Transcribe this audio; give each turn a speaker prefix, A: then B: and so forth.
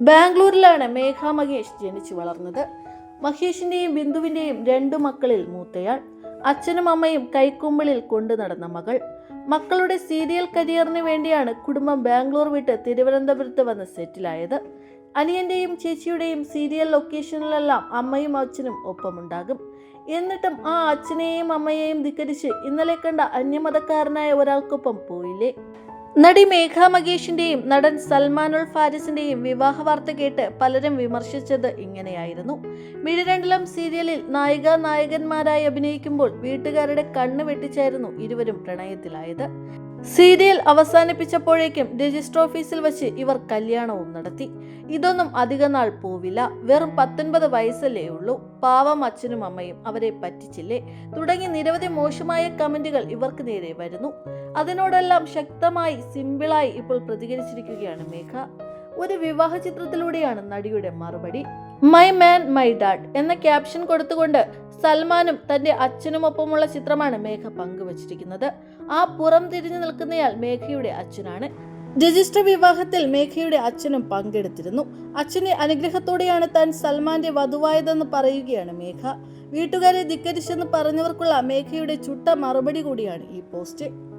A: ബാംഗ്ലൂരിലാണ് മേഘ മഹേഷ് ജനിച്ചു വളർന്നത്. മഹേഷിന്റെയും ബിന്ദുവിന്റെയും രണ്ടു മക്കളിൽ മൂത്തയാൾ. അച്ഛനും അമ്മയും കൈക്കുമ്പിളിൽ കൊണ്ടു നടന്ന മകൾ. മക്കളുടെ സീരിയൽ കരിയറിന് വേണ്ടിയാണ് കുടുംബം ബാംഗ്ലൂർ വിട്ട് തിരുവനന്തപുരത്ത് വന്ന് സെറ്റിലായത്. അനിയന്റെയും ചേച്ചിയുടെയും സീരിയൽ ലൊക്കേഷനിലെല്ലാം അമ്മയും അച്ഛനും ഒപ്പമുണ്ടാകും. എന്നിട്ടും ആ അച്ഛനെയും അമ്മയെയും ധിക്കരിച്ച് ഇന്നലെ കണ്ട അന്യമതക്കാരനായ ഒരാൾക്കൊപ്പം പോയില്ലേ? നടി മേഘ മകേഷിന്റെയും നടൻ സൽമാൻ ഉൾ ഫാരിസിന്റെയും വിവാഹ വാർത്ത കേട്ട് പലരും വിമർശിച്ചത് ഇങ്ങനെയായിരുന്നു. മിഴിരണ്ടിലം സീരിയലിൽ നായിക നായകന്മാരായി അഭിനയിക്കുമ്പോൾ വീട്ടുകാരുടെ കണ്ണ് വെട്ടിച്ചായിരുന്നു ഇരുവരും പ്രണയത്തിലായത്. സീരിയൽ അവസാനിപ്പിച്ചപ്പോഴേക്കും രജിസ്റ്റർ ഓഫീസിൽ വച്ച് ഇവർ കല്യാണവും നടത്തി. ഇതൊന്നും അധിക നാൾ പോവില്ല. വെറും പത്തൊൻപത് വയസ്സല്ലേ ഉള്ളൂ. പാവം അച്ഛനും അമ്മയും അവരെ പറ്റിച്ചില്ലേ? തുടങ്ങി നിരവധി മോശമായ കമന്റുകൾ ഇവർക്ക് നേരെ വരുന്നു. അതിനോടെല്ലാം ശക്തമായി സിമ്പിളായി ഇപ്പോൾ പ്രതികരിച്ചിരിക്കുകയാണ് മേഘ. ഒരു വിവാഹ ചിത്രത്തിലൂടെയാണ് നടിയുടെ മറുപടി. മൈ മാൻ മൈ ഡാഡ് എന്ന ക്യാപ്ഷൻ കൊടുത്തുകൊണ്ട് സൽമാനും തന്റെ അച്ഛനുമൊപ്പമുള്ള ചിത്രമാണ് മേഘ പങ്കുവച്ചിരിക്കുന്നത്. ആ പുറം തിരിഞ്ഞു നിൽക്കുന്നയാൾ മേഘയുടെ അച്ഛനാണ്. രജിസ്റ്റർ വിവാഹത്തിൽ മേഘയുടെ അച്ഛനും പങ്കെടുത്തിരുന്നു. അച്ഛന്റെ അനുഗ്രഹത്തോടെയാണ് താൻ സൽമാന്റെ വധുവായതെന്ന് പറയുകയാണ് മേഘ. വീട്ടുകാരെ ധിക്കരിച്ചെന്ന് പറഞ്ഞവർക്കുള്ള മേഘയുടെ ചുട്ട മറുപടി കൂടിയാണ് ഈ പോസ്റ്റ്.